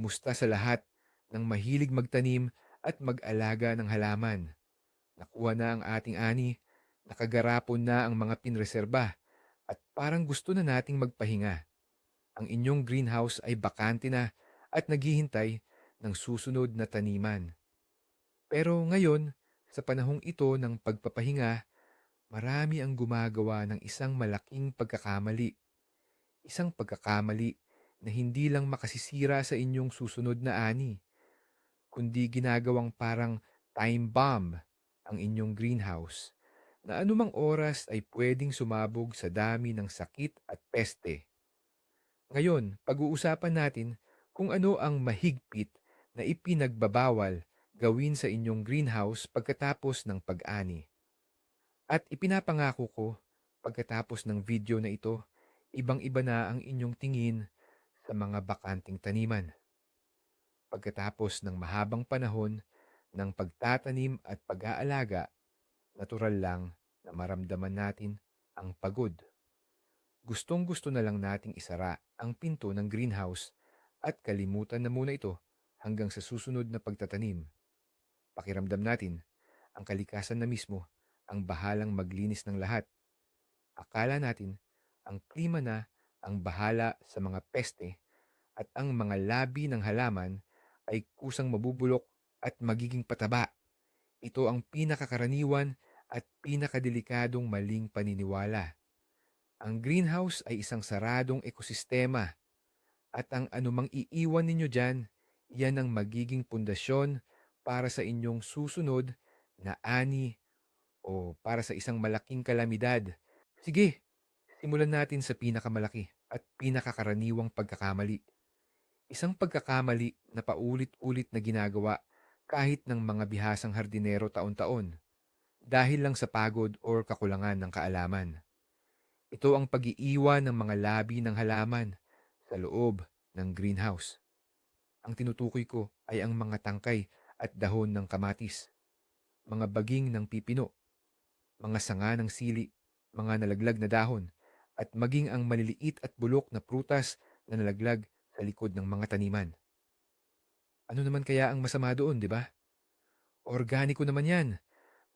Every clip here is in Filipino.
Kumusta sa lahat ng mahilig magtanim at mag-alaga ng halaman? Nakuha na ang ating ani, nakagarapon na ang mga pinreserba, at parang gusto na nating magpahinga. Ang inyong greenhouse ay bakante na at naghihintay ng susunod na taniman. Pero ngayon, sa panahong ito ng pagpapahinga, marami ang gumagawa ng isang malaking pagkakamali. Isang pagkakamali na hindi lang makasisira sa inyong susunod na ani, kundi ginagawang parang time bomb ang inyong greenhouse na anumang oras ay pwedeng sumabog sa dami ng sakit at peste. Ngayon, pag-uusapan natin kung ano ang mahigpit na ipinagbabawal gawin sa inyong greenhouse pagkatapos ng pag-ani. At ipinapangako ko, pagkatapos ng video na ito, ibang-iba na ang inyong tingin sa mga bakanting taniman. Pagkatapos ng mahabang panahon ng pagtatanim at pag-aalaga, natural lang na maramdaman natin ang pagod. Gustong gusto na lang nating isara ang pinto ng greenhouse at kalimutan na muna ito hanggang sa susunod na pagtatanim. Pakiramdam natin, ang kalikasan na mismo ang bahalang maglinis ng lahat. Akala natin, ang klima na ang bahala sa mga peste at ang mga labi ng halaman ay kusang mabubulok at magiging pataba. Ito ang pinakakaraniwan at pinakadelikadong maling paniniwala. Ang greenhouse ay isang saradong ekosistema at ang anumang iiwan ninyo dyan, yan ang magiging pundasyon para sa inyong susunod na ani o para sa isang malaking kalamidad. Sige, simulan natin sa pinakamalaki at pinakakaraniwang pagkakamali. Isang pagkakamali na paulit-ulit na ginagawa kahit ng mga bihasang hardinero taon-taon dahil lang sa pagod o kakulangan ng kaalaman. Ito ang pag-iiwan ng mga labi ng halaman sa loob ng greenhouse. Ang tinutukoy ko ay ang mga tangkay at dahon ng kamatis, mga baging ng pipino, mga sanga ng sili, mga nalaglag na dahon, at maging ang maliliit at bulok na prutas na nalaglag sa likod ng mga taniman. Ano naman kaya ang masama doon, di ba? Organiko naman yan.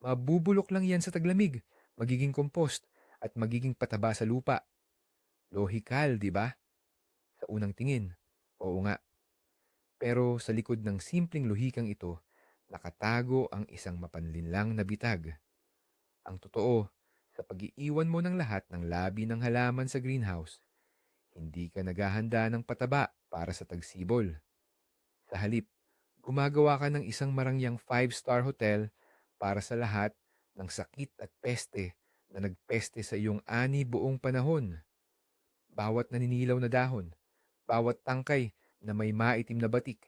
Mabubulok lang yan sa taglamig, magiging compost, at magiging pataba sa lupa. Lohikal, di ba? Sa unang tingin, oo nga. Pero sa likod ng simpleng lohikang ito, nakatago ang isang mapanlinlang na bitag. Ang totoo, sa pag-iiwan mo ng lahat ng labi ng halaman sa greenhouse, hindi ka naghahanda ng pataba para sa tagsibol. Sa halip, gumagawa ka ng isang marangyang five-star hotel para sa lahat ng sakit at peste na nagpeste sa iyong ani buong panahon. Bawat naninilaw na dahon, bawat tangkay na may maitim na batik,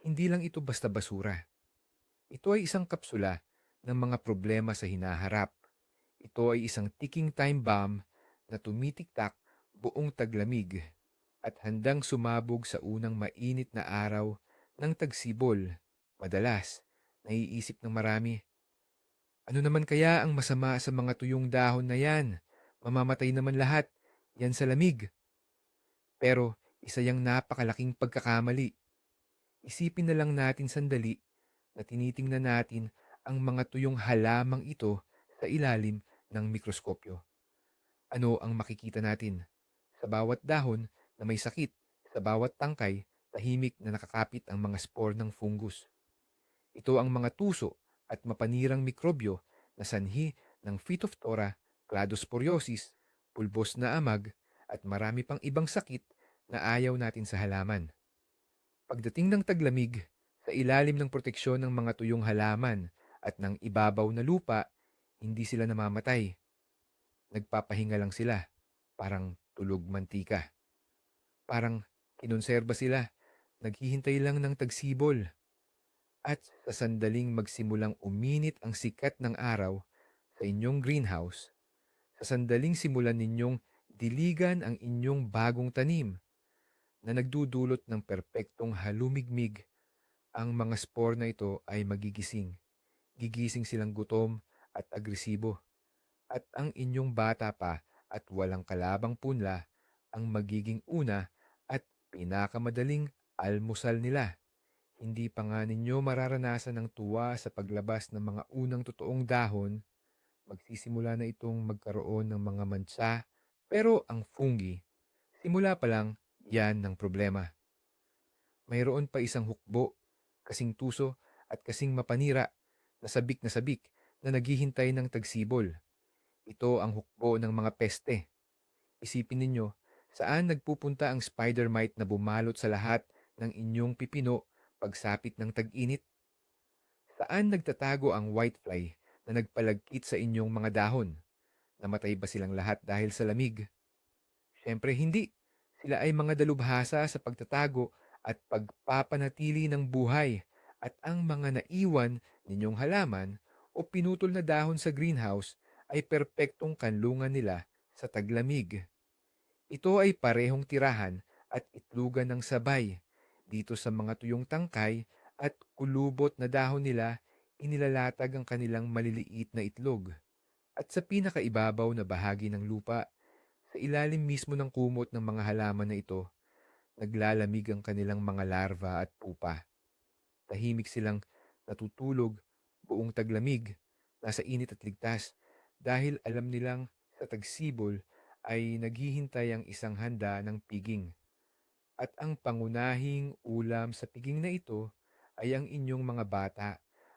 hindi lang ito basta basura. Ito ay isang kapsula ng mga problema sa hinaharap. Ito ay isang ticking time bomb na tumitiktak buong taglamig at handang sumabog sa unang mainit na araw ng tagsibol. Madalas, naiisip ng marami, ano naman kaya ang masama sa mga tuyong dahon na yan? Mamamatay naman lahat. Yan sa lamig. Pero isa yang napakalaking pagkakamali. Isipin na lang natin sandali na tinitingnan natin ang mga tuyong halamang ito sa ilalim ng mikroskopyo. Ano ang makikita natin? Sa bawat dahon na may sakit, sa bawat tangkay, tahimik na nakakapit ang mga spore ng fungus. Ito ang mga tuso at mapanirang mikrobyo na sanhi ng Phytophthora, Cladosporiosis, pulbos na amag, at marami pang ibang sakit na ayaw natin sa halaman. Pagdating ng taglamig, sa ilalim ng proteksyon ng mga tuyong halaman at ng ibabaw na lupa, hindi sila namamatay. Nagpapahinga lang sila, parang tulog mantika. Parang kinonserba sila, naghihintay lang ng tagsibol. At sa sandaling magsimulang uminit ang sikat ng araw sa inyong greenhouse, sa sandaling simulan ninyong diligan ang inyong bagong tanim na nagdudulot ng perpektong halumigmig, ang mga spore na ito ay magigising. Gigising silang gutom at agresibo. At ang inyong bata pa at walang kalabang punla ang magiging una at pinakamadaling almusal nila. Hindi pa nga ninyo mararanasan ng tuwa sa paglabas ng mga unang totoong dahon, magsisimula na itong magkaroon ng mga mansa, pero ang fungi, simula pa lang, yan ng problema. Mayroon pa isang hukbo, kasing tuso at kasing mapanira, na sabik na sabik na naghihintay ng tagsibol. Ito ang hukbo ng mga peste. Isipin ninyo, saan nagpupunta ang spider mite na bumalot sa lahat ng inyong pipino pagsapit ng tag-init? Saan nagtatago ang whitefly na nagpalagkit sa inyong mga dahon? Namatay ba silang lahat dahil sa lamig? Siyempre hindi. Sila ay mga dalubhasa sa pagtatago at pagpapanatili ng buhay at ang mga naiwan ninyong halaman o pinutol na dahon sa greenhouse ay perpektong kanlungan nila sa taglamig. Ito ay parehong tirahan at itlugan ng sabay. Dito sa mga tuyong tangkay at kulubot na dahon nila, inilalatag ang kanilang maliliit na itlog. At sa pinakaibabaw na bahagi ng lupa, sa ilalim mismo ng kumot ng mga halaman na ito, naglalamig ang kanilang mga larva at pupa. Tahimik silang natutulog buong taglamig, nasa init at ligtas, dahil alam nilang sa tagsibol ay naghihintay ang isang handa ng piging. At ang pangunahing ulam sa piging na ito ay ang inyong mga bata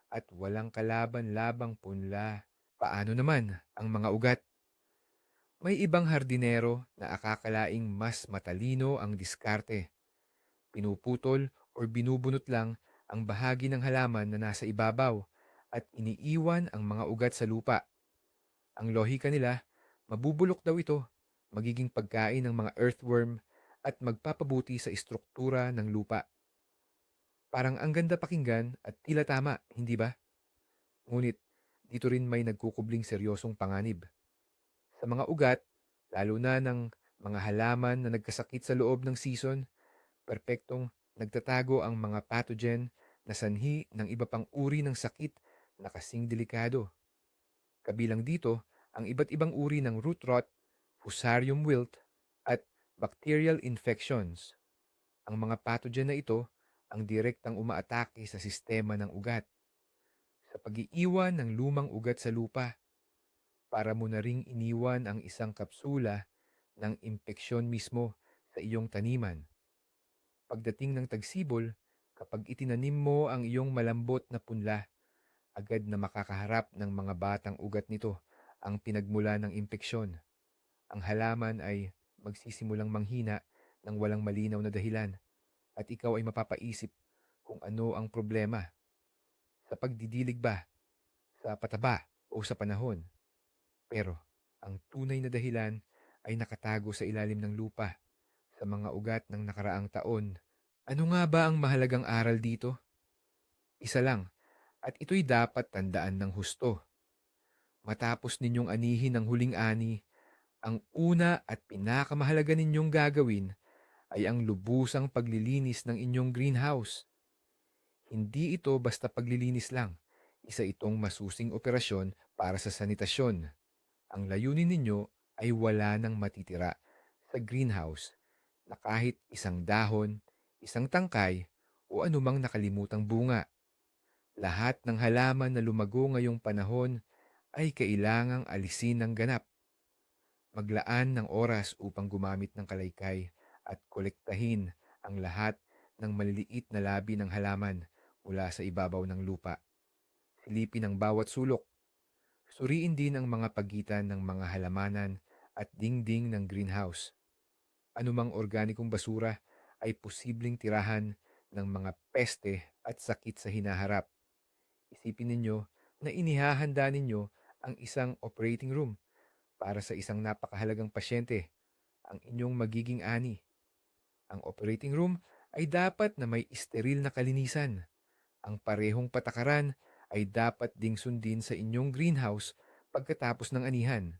at walang kalaban-labang punla. Paano naman ang mga ugat? May ibang hardinero na akakalaing mas matalino ang diskarte. Pinuputol o binubunot lang ang bahagi ng halaman na nasa ibabaw at iniiwan ang mga ugat sa lupa. Ang lohika nila, mabubulok daw ito, magiging pagkain ng mga earthworm at magpapabuti sa istruktura ng lupa. Parang ang ganda pakinggan at tila tama, hindi ba? Ngunit dito rin may nagkukubling seryosong panganib. Sa mga ugat, lalo na ng mga halaman na nagkasakit sa loob ng season, perpektong nagtatago ang mga pathogen na sanhi ng iba pang uri ng sakit na kasing delikado. Kabilang dito ang iba't ibang uri ng root rot, fusarium wilt, at bacterial infections. Ang mga pathogen na ito ang direktang umaatake sa sistema ng ugat. Sa pag-iiwan ng lumang ugat sa lupa, para mo na ring iniwan ang isang kapsula ng impeksyon mismo sa iyong taniman. Pagdating ng tagsibol, kapag itinanim mo ang iyong malambot na punla, agad na makakaharap ng mga batang ugat nito ang pinagmula ng impeksyon. Ang halaman ay magsisimulang manghina ng walang malinaw na dahilan at ikaw ay mapapaisip kung ano ang problema. Sa pagdidilig ba? Sa pataba o sa panahon? Pero ang tunay na dahilan ay nakatago sa ilalim ng lupa, sa mga ugat ng nakaraang taon. Ano nga ba ang mahalagang aral dito? Isa lang, at ito'y dapat tandaan ng husto. Matapos ninyong anihin ang huling ani, ang una at pinakamahalaga ninyong gagawin ay ang lubusang paglilinis ng inyong greenhouse. Hindi ito basta paglilinis lang. Isa itong masusing operasyon para sa sanitasyon. Ang layunin ninyo ay wala nang matitira sa greenhouse na kahit isang dahon, isang tangkay o anumang nakalimutang bunga. Lahat ng halaman na lumago ngayong panahon ay kailangang alisin ng ganap. Maglaan ng oras upang gumamit ng kalaykay at kolektahin ang lahat ng maliliit na labi ng halaman mula sa ibabaw ng lupa. Silipin ang bawat sulok. Suriin din ang mga pagitan ng mga halamanan at dingding ng greenhouse. Anumang organikong basura ay posibleng tirahan ng mga peste at sakit sa hinaharap. Isipin ninyo na inihahanda ninyo ang isang operating room para sa isang napakahalagang pasyente, ang inyong magiging ani. Ang operating room ay dapat na may steril na kalinisan. Ang parehong patakaran ay dapat ding sundin sa inyong greenhouse pagkatapos ng anihan.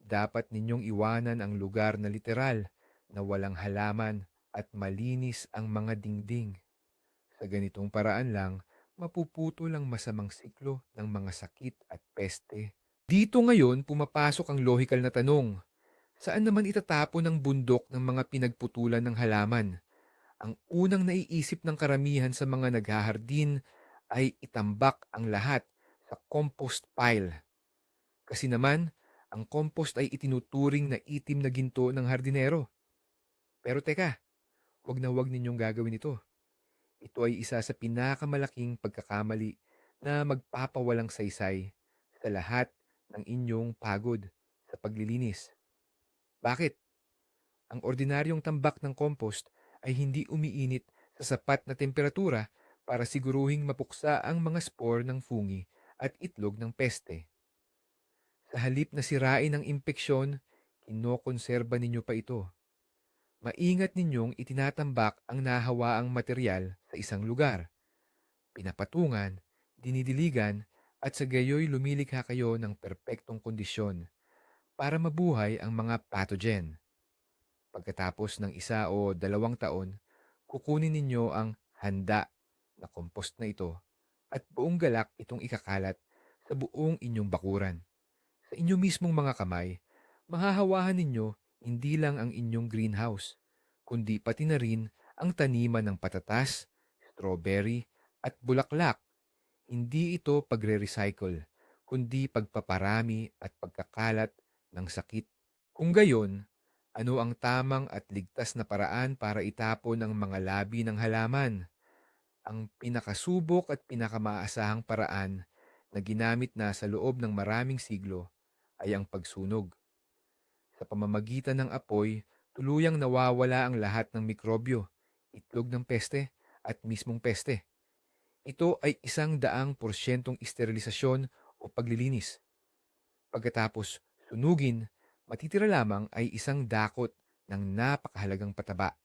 Dapat ninyong iwanan ang lugar na literal na walang halaman at malinis ang mga dingding. Sa ganitong paraan lang, mapuputol ang masamang siklo ng mga sakit at peste. Dito ngayon pumapasok ang lohikal na tanong. Saan naman itatapon ang bundok ng mga pinagputulan ng halaman? Ang unang naiisip ng karamihan sa mga naghahardin ay itambak ang lahat sa compost pile. Kasi naman, ang compost ay itinuturing na itim na ginto ng hardinero. Pero teka, wag na wag ninyong gagawin ito. Ito ay isa sa pinakamalaking pagkakamali na magpapawalang saysay sa lahat ng inyong pagod sa paglilinis. Bakit? Ang ordinaryong tambak ng compost ay hindi umiinit sa sapat na temperatura para siguruhing mapuksa ang mga spore ng fungi at itlog ng peste. Sa halip na sirain ng impeksyon, kinokonserba ninyo pa ito. Maingat ninyong itinatambak ang nahawaang material sa isang lugar. Pinapatungan, dinidiligan, at sa gayoy lumilikha kayo ng perpektong kondisyon para mabuhay ang mga pathogen. Pagkatapos ng isa o dalawang taon, kukunin ninyo ang handa na compost na ito at buong galak itong ikakalat sa buong inyong bakuran. Sa inyong mismong mga kamay, mahahawahan ninyo hindi lang ang inyong greenhouse, kundi pati na rin ang taniman ng patatas, strawberry, at bulaklak. Hindi ito pagre-recycle, kundi pagpaparami at pagkakalat ng sakit. Kung gayon, ano ang tamang at ligtas na paraan para itapon ang mga labi ng halaman? Ang pinakasubok at pinakamaasahang paraan na ginamit na sa loob ng maraming siglo ay ang pagsunog. Sa pamamagitan ng apoy, tuluyang nawawala ang lahat ng mikrobyo, itlog ng peste at mismong peste. Ito ay isang daang porsyentong sterilisasyon o paglilinis. Pagkatapos sunugin, matitira lamang ay isang dakot ng napakahalagang pataba,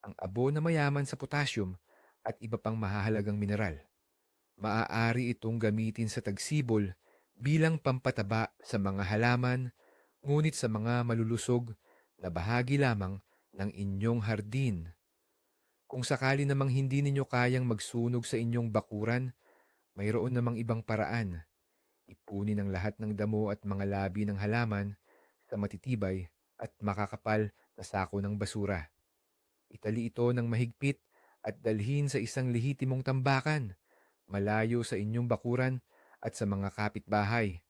ang abo na mayaman sa potassium at iba pang mahahalagang mineral. Maaari itong gamitin sa tagsibol bilang pampataba sa mga halaman, ngunit sa mga malulusog na bahagi lamang ng inyong hardin. Kung sakali namang hindi ninyo kayang magsunog sa inyong bakuran, mayroon namang ibang paraan. Ipunin ang lahat ng damo at mga labi ng halaman sa matitibay at makakapal na sako ng basura. Itali ito ng mahigpit at dalhin sa isang lehitimong tambakan, malayo sa inyong bakuran at sa mga kapitbahay.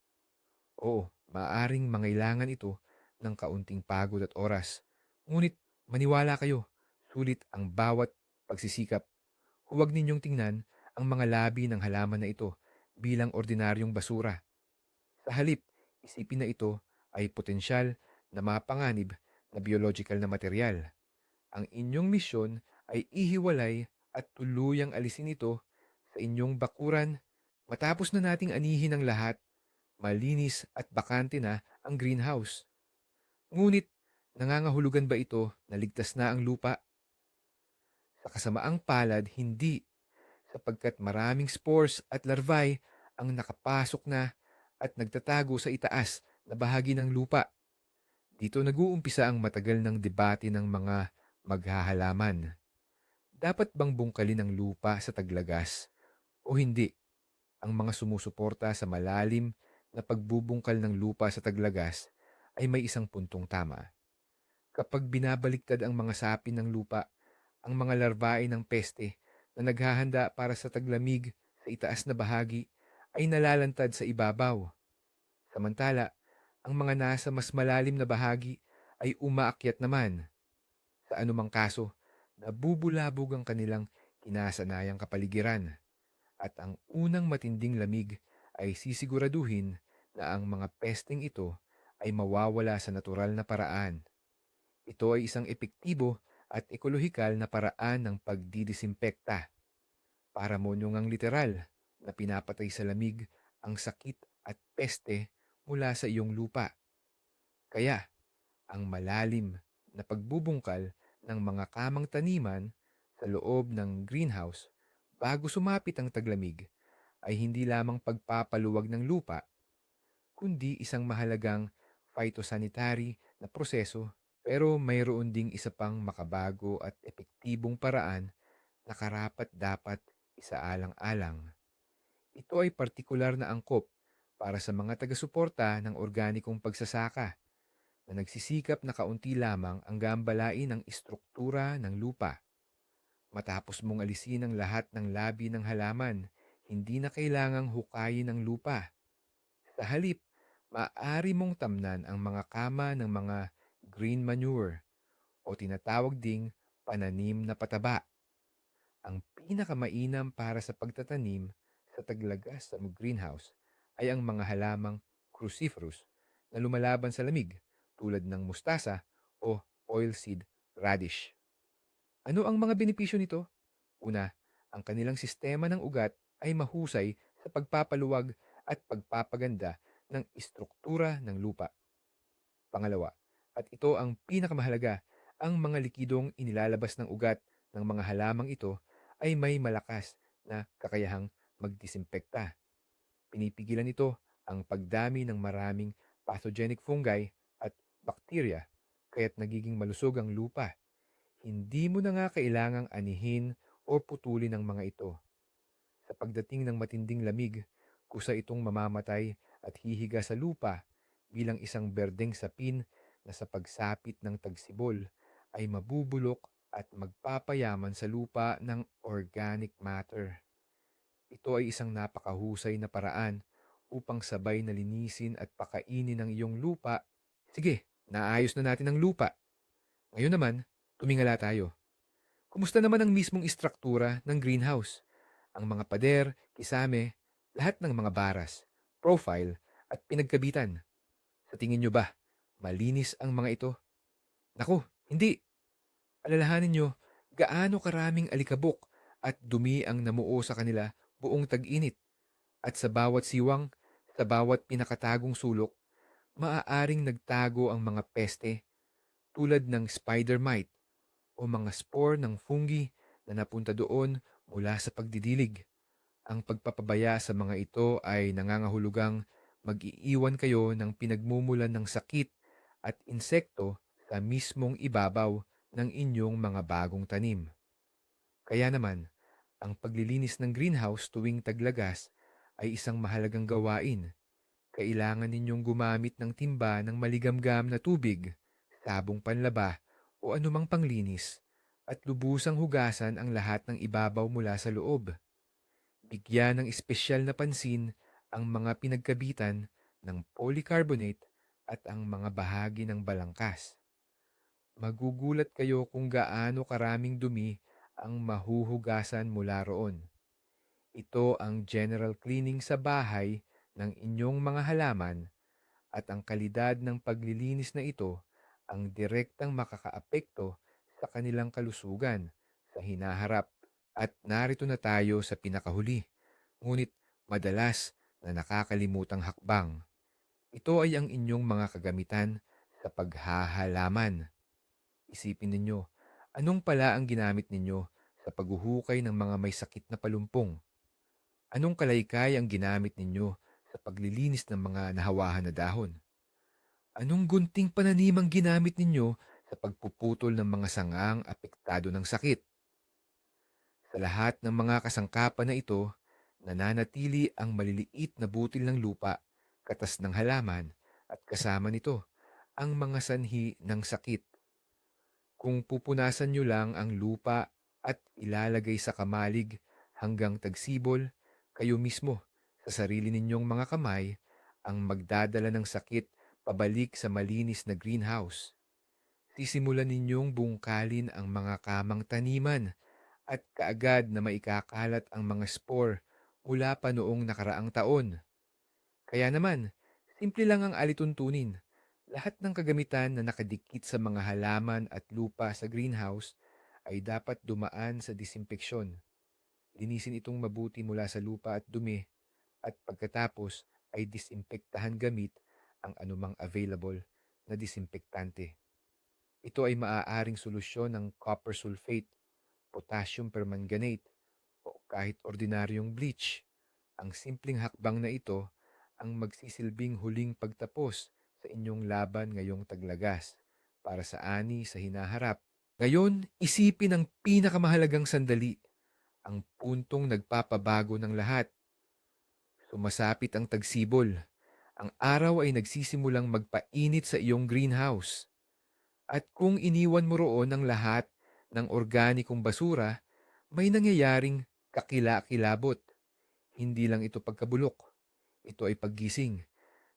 Oo, maaring mangailangan ito ng kaunting pagod at oras. Ngunit maniwala kayo, sulit ang bawat pagsisikap. Huwag ninyong tingnan ang mga labi ng halaman na ito bilang ordinaryong basura. Sa halip, isipin na ito ay potensyal na mapanganib na biological na material. Ang inyong misyon ay ihiwalay at tuluyang alisin ito sa inyong bakuran matapos na nating anihin ang lahat, malinis at bakante na ang greenhouse. Ngunit nangangahulugan ba ito na ligtas na ang lupa? Sa kasamaang palad, hindi, sapagkat maraming spores at larvae ang nakapasok na at nagtatago sa itaas na bahagi ng lupa. Dito nag-uumpisa ang matagal ng debate ng mga maghahalaman. Dapat bang bungkalin ang lupa sa taglagas o hindi? Ang mga sumusuporta sa malalim na pagbubungkal ng lupa sa taglagas ay may isang puntong tama. Kapag binabaliktad ang mga sapin ng lupa, ang mga larvae ng peste na naghahanda para sa taglamig sa itaas na bahagi ay nalalantad sa ibabaw. Samantala, ang mga nasa mas malalim na bahagi ay umaakyat naman. Sa anumang kaso, nabubulabog ang kanilang kinasanayang kapaligiran at ang unang matinding lamig ay sisiguraduhin na ang mga pesting ito ay mawawala sa natural na paraan. Ito ay isang epektibo at ekolohikal na paraan ng pagdidisimpekta. Para mo ngang literal na pinapatay sa lamig ang sakit at peste mula sa iyong lupa. Kaya, ang malalim na pagbubungkal ng mga kamang taniman sa loob ng greenhouse bago sumapit ang taglamig ay hindi lamang pagpapaluwag ng lupa, kundi isang mahalagang phytosanitary na proseso pero mayroon ding isa pang makabago at epektibong paraan na karapat dapat isaalang-alang. Ito ay partikular na angkop para sa mga taga-suporta ng organikong pagsasaka na nagsisikap na kaunti lamang ang gambalain ng istruktura ng lupa. Matapos mong alisin ang lahat ng labi ng halaman, hindi na kailangang hukayin ang lupa. Sa halip, maaari mong tamnan ang mga kama ng mga green manure o tinatawag ding pananim na pataba. Ang pinakamainam para sa pagtatanim sa taglagas sa greenhouse ay ang mga halamang cruciferous na lumalaban sa lamig tulad ng mustasa o oilseed radish. Ano ang mga benepisyo nito? Una, ang kanilang sistema ng ugat ay mahusay sa pagpapaluwag at pagpapaganda ng istruktura ng lupa. Pangalawa, at ito ang pinakamahalaga, ang mga likidong inilalabas ng ugat ng mga halamang ito ay may malakas na kakayahang magdisinfekta. Pinipigilan ito ang pagdami ng maraming pathogenic fungi at bakterya kaya't nagiging malusog ang lupa. Hindi mo na nga kailangang anihin o putulin ang mga ito. Sa pagdating ng matinding lamig, kusa itong mamamatay at hihiga sa lupa bilang isang berdeng sapin na sa pagsapit ng tagsibol ay mabubulok at magpapayaman sa lupa ng organic matter. Ito ay isang napakahusay na paraan upang sabay na linisin at pakainin ang iyong lupa. Sige, naayos na natin ang lupa. Ngayon naman, tumingala tayo. Kumusta naman ang mismong istruktura ng greenhouse? Ang mga pader, kisame, lahat ng mga baras, profile, at pinagkabitan. Sa tingin nyo ba, malinis ang mga ito? Naku, hindi. Alalahanin nyo, gaano karaming alikabok at dumi ang namuo sa kanila buong tag-init. At sa bawat siwang, sa bawat pinakatagong sulok, maaaring nagtago ang mga peste tulad ng spider mite o mga spore ng fungi na napunta doon mula sa pagdidilig. Ang pagpapabaya sa mga ito ay nangangahulugang mag-iiwan kayo ng pinagmumulan ng sakit at insekto sa mismong ibabaw ng inyong mga bagong tanim. Kaya naman, ang paglilinis ng greenhouse tuwing taglagas ay isang mahalagang gawain. Kailangan ninyong gumamit ng timba ng maligamgam na tubig, sabong panlaba o anumang panglinis at lubusang hugasan ang lahat ng ibabaw mula sa loob. Bigyan ng espesyal na pansin ang mga pinagkabitan ng polycarbonate at ang mga bahagi ng balangkas. Magugulat kayo kung gaano karaming dumi ang mahuhugasan mula roon. Ito ang general cleaning sa bahay ng inyong mga halaman at ang kalidad ng paglilinis na ito ang direktang makakaapekto sa kanilang kalusugan sa hinaharap. At narito na tayo sa pinakahuli, ngunit madalas na nakakalimutang hakbang. Ito ay ang inyong mga kagamitan sa paghahalaman. Isipin ninyo, anong pala ang ginamit ninyo sa paghuhukay ng mga may sakit na palumpong? Anong kalaykay ang ginamit ninyo sa paglilinis ng mga nahawahan na dahon? Anong gunting pananim ang ginamit ninyo sa pagpuputol ng mga sangang apektado ng sakit? Sa lahat ng mga kasangkapan na ito, nananatili ang maliliit na butil ng lupa, katas ng halaman, at kasama nito ang mga sanhi ng sakit. Kung pupunasan nyo lang ang lupa at ilalagay sa kamalig hanggang tagsibol, kayo mismo sa sarili ninyong mga kamay ang magdadala ng sakit pabalik sa malinis na greenhouse. Sisimulan ninyong bungkalin ang mga kamang taniman at kaagad na maikakalat ang mga spore mula pa noong nakaraang taon. Kaya naman, simple lang ang alituntunin. Lahat ng kagamitan na nakadikit sa mga halaman at lupa sa greenhouse ay dapat dumaan sa disimpeksyon. Linisin itong mabuti mula sa lupa at dumi at pagkatapos ay disimpektahan gamit ang anumang available na disinfektante. Ito ay maaaring solusyon ng copper sulfate, potassium permanganate, o kahit ordinaryong bleach. Ang simpleng hakbang na ito ang magsisilbing huling pagtapos sa inyong laban ngayong taglagas para sa ani sa hinaharap. Ngayon, isipin ang pinakamahalagang sandali, ang puntong nagpapabago ng lahat. Sumasapit ang tagsibol. Ang araw ay nagsisimulang magpainit sa iyong greenhouse. At kung iniwan mo roon ang lahat ng organikong basura, may nangyayaring kakila-kilabot. Hindi lang ito pagkabulok. Ito ay paggising.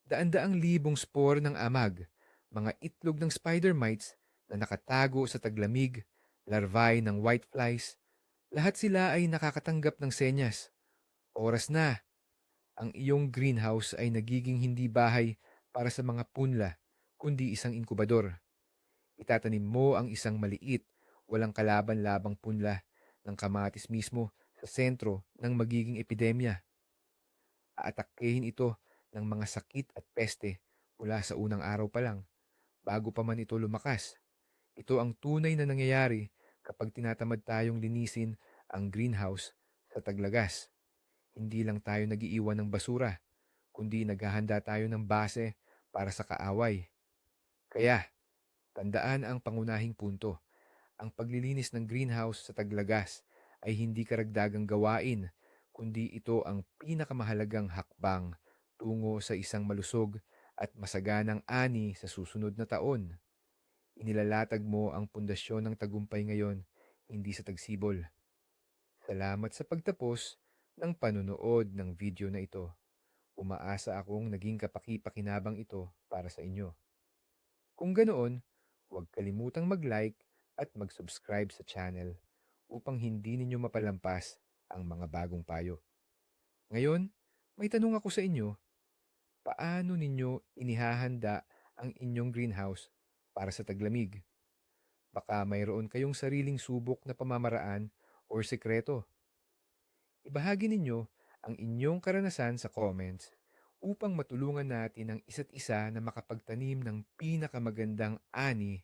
Daan-daang libong spore ng amag, mga itlog ng spider mites na nakatago sa taglamig, larvae ng whiteflies, lahat sila ay nakakatanggap ng senyas. Oras na. Ang iyong greenhouse ay nagiging hindi bahay para sa mga punla, kundi isang inkubador. Itatanim mo ang isang maliit, walang kalaban-labang punla ng kamatis mismo sa sentro ng magiging epidemya. Aatakehin ito ng mga sakit at peste mula sa unang araw pa lang, bago pa man ito lumakas. Ito ang tunay na nangyayari kapag tinatamad tayong linisin ang greenhouse sa taglagas. Hindi lang tayo nagiiwan ng basura, kundi naghahanda tayo ng base para sa kaaway. Kaya, tandaan ang pangunahing punto. Ang paglilinis ng greenhouse sa taglagas ay hindi karagdagang gawain, kundi ito ang pinakamahalagang hakbang tungo sa isang malusog at masaganang ani sa susunod na taon. Inilalatag mo ang pundasyon ng tagumpay ngayon, hindi sa tagsibol. Salamat sa pagtapos ng panunood ng video na ito. Umaasa akong naging kapaki-pakinabang ito para sa inyo. Kung ganoon, huwag kalimutang mag-like at mag-subscribe sa channel upang hindi ninyo mapalampas ang mga bagong payo. Ngayon, may tanong ako sa inyo. Paano ninyo inihahanda ang inyong greenhouse para sa taglamig? Baka mayroon kayong sariling subok na pamamaraan or sekreto. Ibahagi ninyo ang inyong karanasan sa comments upang matulungan natin ang isa't isa na makapagtanim ng pinakamagandang ani